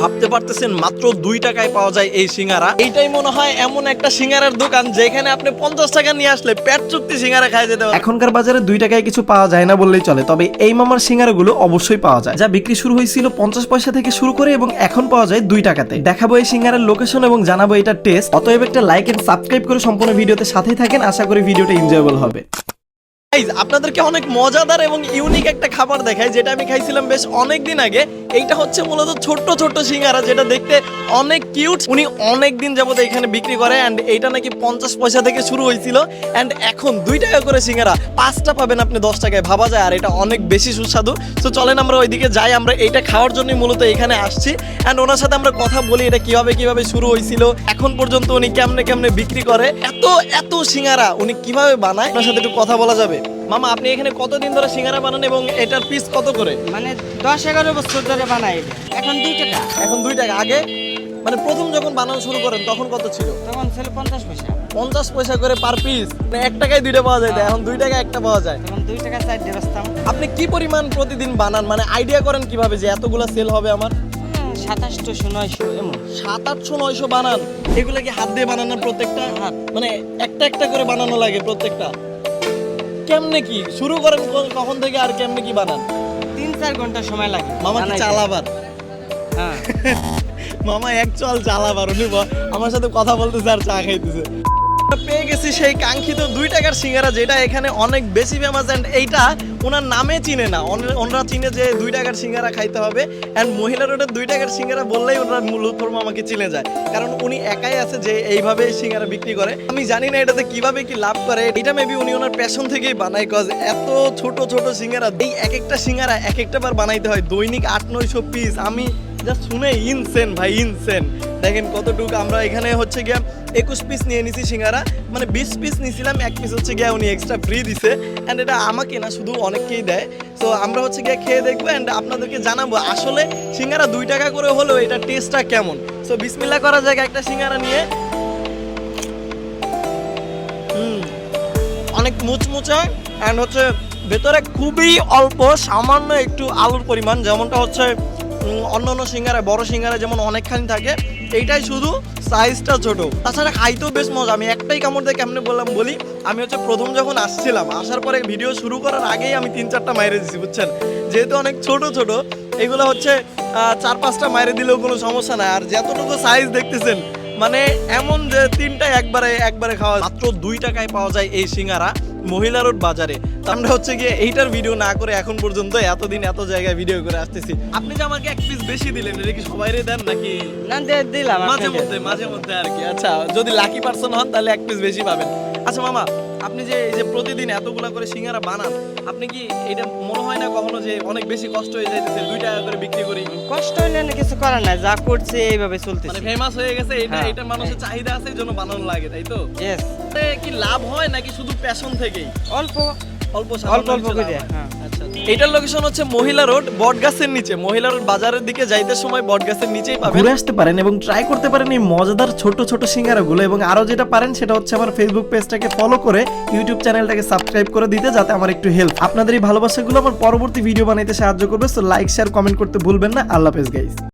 ভাবতে পারতেছেন মাত্র দুই টাকায় পাওয়া যায় এই সিঙ্গারা। এইটাই মনে হয় এমন একটা সিঙ্গারার দোকান যেখানে আপনি পঞ্চাশ টাকা নিয়ে আসলে পেট চুক্তি সিঙ্গারা খাই যেতে এখনকার বাজারে দুই টাকায় কিছু পাওয়া যায় না বললেই চলে, তবে এই মামার সিঙ্গারাগুলো অবশ্যই পাওয়া যায়। যা বিক্রি শুরু হয়েছিল পঞ্চাশ পয়সা থেকে শুরু করে এবং এখন পাওয়া যায় দুই টাকাতে। দেখাবো এই সিঙ্গারের লোকেশন এবং জানাব এটার টেস্ট অতএব একটা লাইক এন্ড সাবস্ক্রাইব করে সম্পূর্ণ ভিডিওতে সাথেই থাকেন। আশা করি ভিডিওটা এনজয়েবল হবে। আপনাদেরকে অনেক মজাদার এবং ইউনিক একটা খাবার দেখাই, যেটা আমি খাইছিলাম বেশ অনেক দিন আগে। এইটা হচ্ছে মূলত ছোট্ট ছোট্ট সিঙ্গারা, যেটা দেখতে অনেক কিউট উনি অনেক দিন যাবত এখানে বিক্রি করে অ্যান্ড এইটা নাকি পঞ্চাশ পয়সা থেকে শুরু হয়েছিল। অ্যান্ড এখন দুই টাকা করে সিঙ্গারা, পাঁচটা পাবেন আপনি দশ টাকায়, ভাবা যায়, আর এটা অনেক বেশি সুস্বাদু। তো চলেন আমরা ওইদিকে যাই, আমরা এইটা খাওয়ার জন্যই মূলত এখানে আসছি। অ্যান্ড ওনার সাথে আমরা কথা বলি, এটা কীভাবে কীভাবে শুরু হয়েছিল, এখন পর্যন্ত উনি কেমনে কেমনে বিক্রি করে। এত এত সিঙ্গারা উনি কীভাবে বানায় ওনার সাথে একটু কথা বলা যাবে? মামা আপনি এখানে কতদিন ধরে সিঙ্গারা বানান এবং এটার পিস কত করে? মানে দশ এগারো বছর ধরে বানাই। এখন দুই টাকা। এখন দুই টাকা। আগে মানে প্রথম যখন বানানো শুরু করেন তখন কত ছিল? তখন ছিল পঞ্চাশ পয়সা। পঞ্চাশ পয়সা করে পার পিস এক টাকায় দুইটা পাওয়া যায় এখন দুই টাকা একটা পাওয়া যায়। তখন দুই টাকা চার দিয়ে বেচতাম আপনি কি পরিমাণ প্রতিদিন বানান? মানে আইডিয়া করেন কীভাবে যে এতগুলা সেল হবে আমার? সাতাশশো নয়শো এমন। সাত আটশো নয়শো বানান। এগুলো কি হাত দিয়ে বানানোর প্রত্যেকটা? হাত। মানে একটা একটা করে বানানো লাগে প্রত্যেকটা? কেমনে কি? শুরু করেন কখন থেকে আর কেমনে কি বানান? তিন চার ঘণ্টা সময় লাগে। মামা কি চালাবার? হ্যাঁ। মামা অ্যাকচুয়াল চালাবার উনি আমার সাথে কথা বলতেছে আর চা খাইতেছে। পেয়ে গেছি সেই কাঙ্ক্ষিত দুই টাকার সিঙ্গারা, যেটা এখানে অনেক বেশি ফেমাস অ্যান্ড এইটা ওনার নামে চিনে না। ওনারা চিনে যে দুই টাকার সিঙ্গারা খাইতে হবে। অ্যান্ড মহিলা রোডের দুই টাকার সিঙ্গারা বললেই ওনার মূলধর্ম আমাকে চিনে যায়। কারণ উনি একাই আছে যে এইভাবে সিঙ্গারা বিক্রি করে। আমি জানি না এটাতে কীভাবে কি লাভ করে। এটা মেবি উনি ওনার প্যাশন থেকেই বানায় কজ এত ছোট ছোট সিঙ্গারা, এই এক একটা সিঙ্গারা এক একটা বার বানাইতে হয়। দৈনিক আট, নয়শো পিস আমি জাস্ট শুনে ইনসেন ভাই ইনসেন দেখেন কতটুকু আমরা এখানে হচ্ছে গিয়া একুশ পিস নিয়ে নিছি সিঙ্গারা। মানে বিশ পিস নিছিলাম, এক পিস হচ্ছে গিয়ে উনি এক্সট্রা ফ্রি দিছে। অ্যান্ড এটা আমাকে না, শুধু অনেককেই দেয়। তো আমরা হচ্ছে গিয়ে খেয়ে দেখব অ্যান্ড আপনাদেরকে জানাব, আসলে সিঙ্গারা দুই টাকা করে হলেও এটা টেস্টটা কেমন? সো বিসমিল্লা করা যাক একটা সিঙ্গারা নিয়ে। হুম, অনেক মুচমুচে অ্যান্ড হচ্ছে ভেতরে খুবই অল্প, সামান্য একটু আলুর পরিমাণ, যেমনটা হচ্ছে অন্য অন্য সিঙ্গারা, বড় সিঙ্গারা যেমন অনেকখানি থাকে, এইটাই শুধু। সাইজটা ছোট। তাছাড়া খাইতেও বেশ মজা। আমি একটাই কামড় দিয়ে কেমনে বললাম বলি, আমি হচ্ছে প্রথম যখন আসছিলাম, আসার পরে ভিডিও শুরু করার আগেই আমি তিন চারটা মাইরে দিছি, বুঝছেন? যেহেতু অনেক ছোট ছোট, এগুলো হচ্ছে চার পাঁচটা মাইরে দিলেও কোনো সমস্যা নাই। আর যতটুকু সাইজ দেখতেছেন মানে এমন যে তিনটা একবারে একবারে খাওয়া মাত্র দুই টাকায় পাওয়া যায় এই সিঙ্গারা। মহিলা রোড বাজারে। আমরা হচ্ছে গিয়ে এইটার ভিডিও না করে এখন পর্যন্ত এতদিন এত জায়গায় ভিডিও করে আসতেছি। আপনি যে আমাকে এক পিস বেশি দিলেন এটা কি সবাইরে দেন নাকি? না দিলাম মাঝে মধ্যে মাঝে মধ্যে আর কি। আচ্ছা যদি লাকি পার্সন হন তাহলে এক পিস বেশি পাবেন। আচ্ছা মামা আপনি যে এই যে প্রতিদিন এতগুলা করে সিঙ্গারা বানান আপনি কি এটা মনে হয় না কখনো যে অনেক বেশি কষ্ট হয়ে যাইতেছে দুই টাকা করে বিক্রি করি? কষ্ট হইলে না কিছু করার নাই যা করছে এইভাবে মানে চলতেছে ফেমাস হয়ে গেছে এটা হ্যাঁ। এটা মানুষের চাহিদা আছে এই জন্য বানানো লাগে তাই তো? ইয়েস কি লাভ হয় নাকি শুধু প্যাশন থেকেই? অল্প। অল্প অল্প অল্প করে হ্যাঁ। আচ্ছা এটার লোকেশন হচ্ছে মহিলা রোড বটগাছের নিচে। মহিলা রোড বাজারের দিকে যাইতে সময় বটগাছের নিচেই পাবেন। ঘুরে আসতে পারেন এবং ট্রাই করতে পারেন এই মজাদার ছোট ছোট সিঙ্গারাগুলো এবং আরও যেটা পারেন সেটা হচ্ছে আমার ফেসবুক পেজটাকে ফলো করে ইউটিউব চ্যানেলটাকে সাবস্ক্রাইব করে দিতে যাতে আমার একটু হেল্প আপনাদের এই ভালোবাসাগুলো আমার পরবর্তী ভিডিও বানাইতে সাহায্য করবে সো লাইক শেয়ার কমেন্ট করতে ভুলবেন না। আল্লাহ হাফেজ গাইস